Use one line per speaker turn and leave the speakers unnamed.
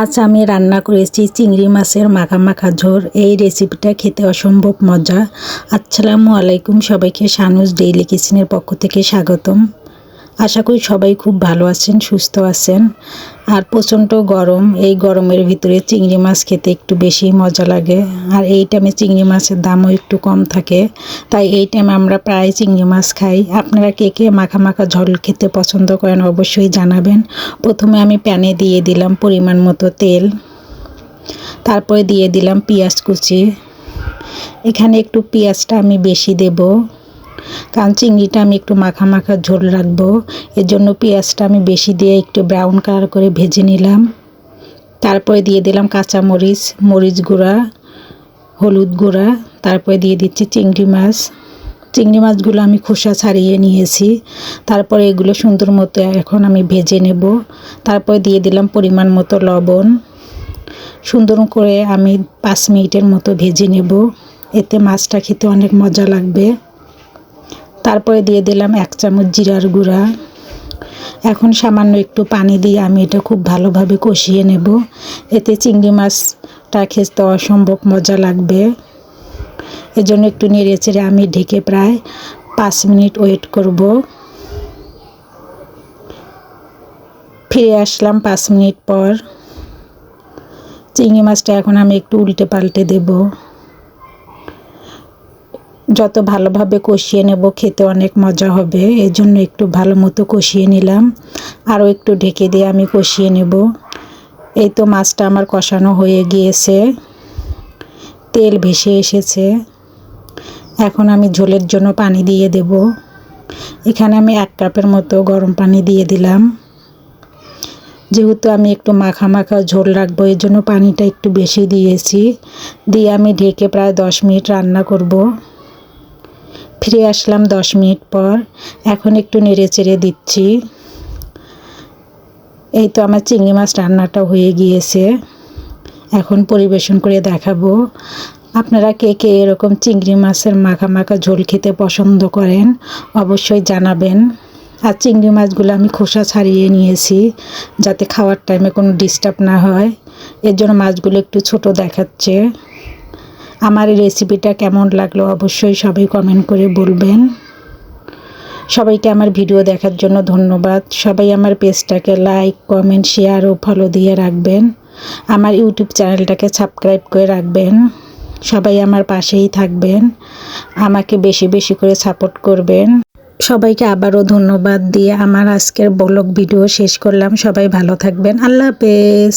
আজ আমি রান্না করেছি চিংড়ি মাছের মাখা মাখা ঝোল। এই রেসিপিটা খেতে অসম্ভব মজা। আসসালামু আলাইকুম সবাইকে সানুস ডেইলি কিচেনের পক্ষ থেকে স্বাগতম। আশা করি সবাই খুব ভালো আছেন, সুস্থ আছেন। আর প্রচণ্ড গরম, এই গরমের ভিতরে চিংড়ি মাছ খেতে একটু বেশি মজা লাগে। আর এই টাইমে চিংড়ি মাছের দামও একটু কম থাকে। তাই এই টাইমে আমরা প্রায় চিংড়ি মাছ খাই। আপনারা কে কে মাখা মাখা ঝোল খেতে পছন্দ করেন অবশ্যই জানাবেন। প্রথমে আমি প্যানে দিয়ে দিলাম পরিমাণ মতো তেল। তারপরে দিয়ে দিলাম পেঁয়াজ কুচি। এখানে একটু পেঁয়াজটা আমি বেশি দেবো। কারণ চিংড়িটা আমি একটু মাখা মাখা ঝোল রাখব। এর জন্য পেঁয়াজটা আমি বেশি দিয়ে একটু ব্রাউন কালার করে ভেজে নিলাম। তারপরে দিয়ে দিলাম কাঁচা মরিচ মরিচ গুঁড়া, হলুদ গুঁড়া। তারপরে দিয়ে দিচ্ছি চিংড়ি মাছ। চিংড়ি মাছগুলো আমি খোসা ছাড়িয়ে নিয়েছি। তারপরে এগুলো সুন্দর মতো এখন আমি ভেজে নেব। তারপরে দিয়ে দিলাম পরিমাণ মতো লবণ। সুন্দর করে আমি পাঁচ মিনিটের মতো ভেজে নেব। এতে মাছটা খেতে অনেক মজা লাগবে। তারপরে দিয়ে দিলাম এক চামচ জিরার গুঁড়া। এখন সামান্য একটু পানি দিয়ে আমি এটা খুব ভালোভাবে কষিয়ে নেব। এতে চিংড়ি মাছটা খেতে অসম্ভব মজা লাগবে। এজন্য একটু নেড়ে চেড়ে আমি ঢেকে প্রায় পাঁচ মিনিট ওয়েট করব। ফিরে আসলাম পাঁচ মিনিট পর। চিংড়ি মাছটা এখন আমি একটু উল্টে পাল্টে দেবো। যত ভালোভাবে কষিয়ে নেব, খেতে অনেক মজা হবে। এই জন্য একটু ভালো মতো কষিয়ে নিলাম। আরও একটু ঢেকে দিয়ে আমি কষিয়ে নেব। এই তো মাছটা আমার কষানো হয়ে গিয়েছে। তেল ভেসে এসেছে। এখন আমি ঝোলের জন্য পানি দিয়ে দেব। এখানে আমি এক কাপের মতো গরম পানি দিয়ে দিলাম। যেহেতু আমি একটু মাখা মাখা ঝোল রাখব এর জন্য পানিটা একটু বেশি দিয়েছি। দিয়ে আমি ঢেকে প্রায় দশ মিনিট রান্না করব। ফিরে আসলাম দশ মিনিট পর। এখন একটু নেড়ে চেড়ে দিচ্ছি। এই তো আমার চিংড়ি মাছ রান্নাটা হয়ে গিয়েছে। এখন পরিবেশন করে দেখাবো। আপনারা কে কে এরকম চিংড়ি মাছের মাখা মাখা ঝোল খেতে পছন্দ করেন, অবশ্যই জানাবেন। আর চিংড়ি মাছগুলো আমি খোসা ছাড়িয়ে নিয়েছি, যাতে খাওয়ার টাইমে কোনো ডিস্টার্ব না হয়। এর জন্য মাছগুলো একটু ছোট দেখাচ্ছে। আমার এই রেসিপিটা কেমন লাগল অবশ্যই সবাই কমেন্ট করে বলবেন। সবাইকে আমার ভিডিও দেখার জন্য ধন্যবাদ। সবাই আমার পেজটাকে লাইক কমেন্ট শেয়ার ও ফলো দিয়ে রাখবেন। আমার ইউটিউব চ্যানেলটাকে সাবস্ক্রাইব করে রাখবেন। সবাই আমার পাশেই থাকবেন। আমাকে বেশি বেশি করে সাপোর্ট করবেন। সবাইকে আবারও ধন্যবাদ দিয়ে আমার আজকের ব্লগ ভিডিও শেষ করলাম। সবাই ভালো থাকবেন। আল্লাহ হাফেজ।